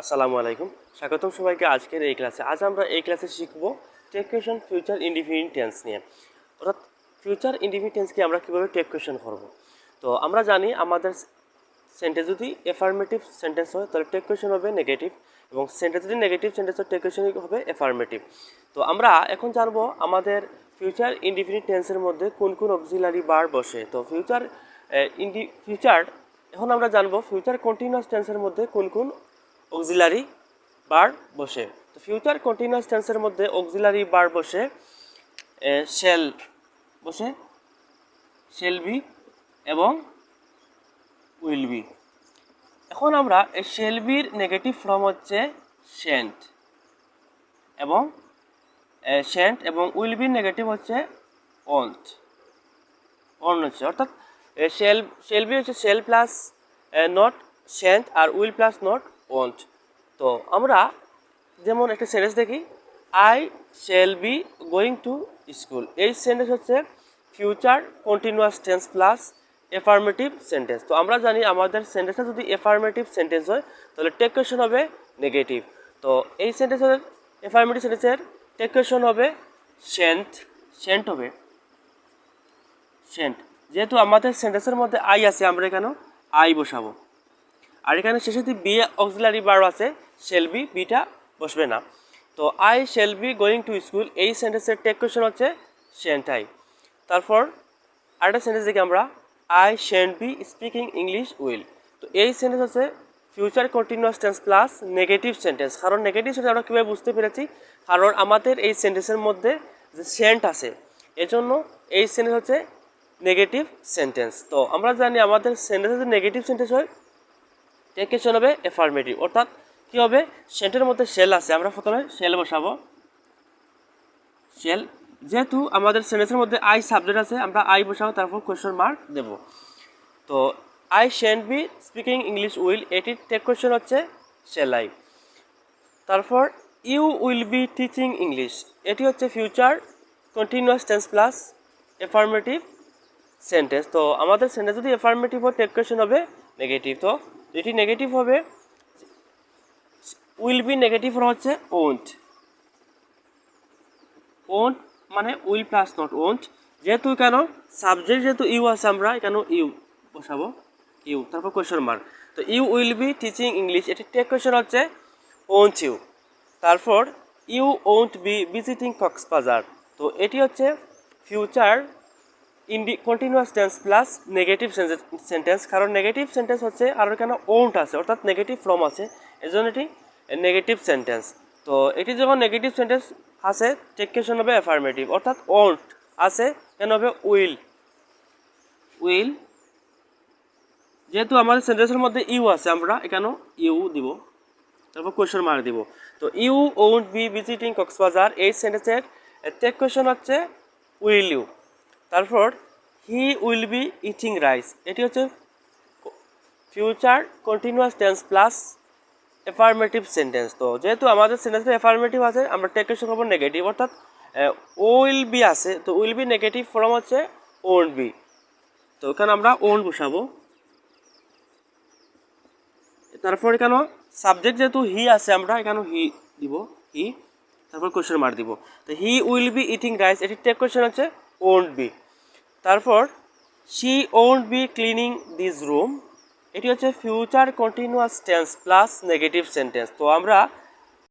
আসসালামু আলাইকুম। স্বাগতম সবাইকে আজকের এই ক্লাসে। আজ আমরা এই ক্লাসে শিখব tag question future indefinite tense নিয়ে। অর্থাৎ ফিউচার ইন্ডিফিনিট টেন্সকে আমরা কীভাবে টেক কোয়েশন করব? তো আমরা জানি আমাদের সেন্টেন্স যদি এফার্মেটিভ সেন্টেন্স হয়, তাহলে টেক কোয়েশন হবে নেগেটিভ এবং সেন্টেন্স যদি নেগেটিভ সেন্টেন্স হয়, টেক কোয়েশন হবে এফার্মেটিভ তো আমরা এখন জানব আমাদের ফিউচার ইন্ডিফিনিট টেন্সের মধ্যে কোন কোন অক্সিলারি বার বসে। তো ফিউচার ইন্ডি, ফিউচার, এখন আমরা জানব ফিউচার কন্টিনিউয়াস টেন্সের মধ্যে কোন কোন অক্সিলারি বার বসে। তো ফিউচার কন্টিনিউয়াস টেন্সের মধ্যে অক্সিলারি বার বসে শেল বসে শেল বি এবং উইল বি এখন আমরা এই শেল বির নেগেটিভ ফর্ম হচ্ছে সেন্ট এবং সেন্ট এবং উইল বির নেগেটিভ হচ্ছে অন্ট অন হচ্ছে, অর্থাৎ শেল শেল বি হচ্ছে শেল প্লাস নট সেন্ট আর উইল প্লাস নট ওন্ট তো আমরা যেমন একটা সেন্টেন্স দেখি I shall be going to school এই সেন্টেন্স হচ্ছে future continuous tense plus affirmative sentence তো আমরা জানি আমাদের সেন্টেন্সটা যদি এফার্মেটিভ সেন্টেন্স হয়, তাহলে টেক কোয়েশন হবে নেগেটিভ তো এই সেন্টেন্সের এফার্মেটিভ সেন্টেন্সের টেক কোয়েশন হবে সেন্ট সেন্ট হবে। সেন্ট যেহেতু আমাদের সেন্টেন্সের মধ্যে আই আছে, আমরা এখানে আই বসাবো। আর এখানে শেষে যদি বি অক্সিলারি বার আছে শেল বি বিটা বসবে না। তো I shall be going to school এই সেন্টেন্সের টেক কোয়েশন হচ্ছে আই তারপর আরেকটা সেন্টেন্স দেখি আমরা I shan't be speaking English will তো এই সেন্টেন্স হচ্ছে future continuous tense plus negative sentence কারণ নেগেটিভ সেন্টেন্স আমরা কীভাবে বুঝতে পেরেছি? কারণ আমাদের এই সেন্টেন্সের মধ্যে যে সেন্ট আছে, এজন্য এই সেন্টেন্স হচ্ছে নেগেটিভ সেন্টেন্স তো আমরা জানি আমাদের সেন্টেন্স যদি নেগেটিভ সেন্টেন্স হয় টেকেশন হবে এফার্মেটিভ অর্থাৎ কী হবে? সেন্টের মধ্যে সেল আছে। আমরা প্রথমে সেল বসাবো। সেল যেহেতু আমাদের সেন্টেন্সের মধ্যে আই সাবজেক্ট আছে, আমরা আই বসাবো, তারপর কোয়েশ্চন মার্ক দেব। তো I shan't be speaking English will এটির টেক কোয়েশ্চন হচ্ছে সেল আই তারপর you will be teaching English এটি হচ্ছে future continuous tense plus affirmative sentence তো আমাদের সেন্টেন্স যদি এফার্মেটিভ হয় টেক কোয়েশ্চন হবে নেগেটিভ তো যেটি নেগেটিভ হবে উইল বি নেগেটিভ হচ্ছে ওন্ট ওন্ট মানে উইল প্লাস নট ওন্ট যেহেতু কেন সাবজেক্ট যেহেতু ইউ আছে আমরা এখানে ইউ বসাবো ইউ তারপর কোয়েশ্চন মার্ক তো you will be teaching English এটি টেক কোয়েশ্চন হচ্ছে ওন্ট ইউ তারপর you won't be visiting Cox's Bazar তো এটি হচ্ছে ফিউচার ইন্ডি continuous tense plus negative sentence কারণ নেগেটিভ সেন্টেন্স হচ্ছে আর এখানে ওন্ট আছে, অর্থাৎ নেগেটিভ ফর্ম আছে, এজন্য এটি নেগেটিভ সেন্টেন্স তো এটি যখন নেগেটিভ সেন্টেন্স আছে টেকেশন হবে অ্যাফার্মেটিভ অর্থাৎ ওন্ট আছে কেন হবে উইল উইল যেহেতু আমাদের সেন্টেন্সের মধ্যে ইউ আছে, আমরা এখানেও ইউ দিব, তারপর কোয়েশন মার্ক দিব। তো you won't be visiting Cox's Bazar, এই সেন্টেন্সের টেক কোয়েশন হচ্ছে উইল ইউ তারপর he will be eating rice. এটি হচ্ছে future continuous tense plus affirmative sentence. তো যেহেতু আমাদের সেন্টেন্সে এফার্মেটিভ আছে, আমরা টেকেশন করব নেগেটিভ অর্থাৎ উইল বি আছে, তো উইল বি নেগেটিভ ফর্ম হচ্ছে ওন্ট বি তো এখানে আমরা ওন বসাবো। তারপর এখানে সাবজেক্ট যেহেতু হি আছে, আমরা এখানে হি দিব হি তারপর কোয়েশ্চেন মার্ক দিব। তো he will be eating rice এটি টেক কোয়েশ্চেন হচ্ছে ওন্ট বি তারপর she won't be cleaning this room এটি হচ্ছে future continuous tense plus negative sentence তো আমরা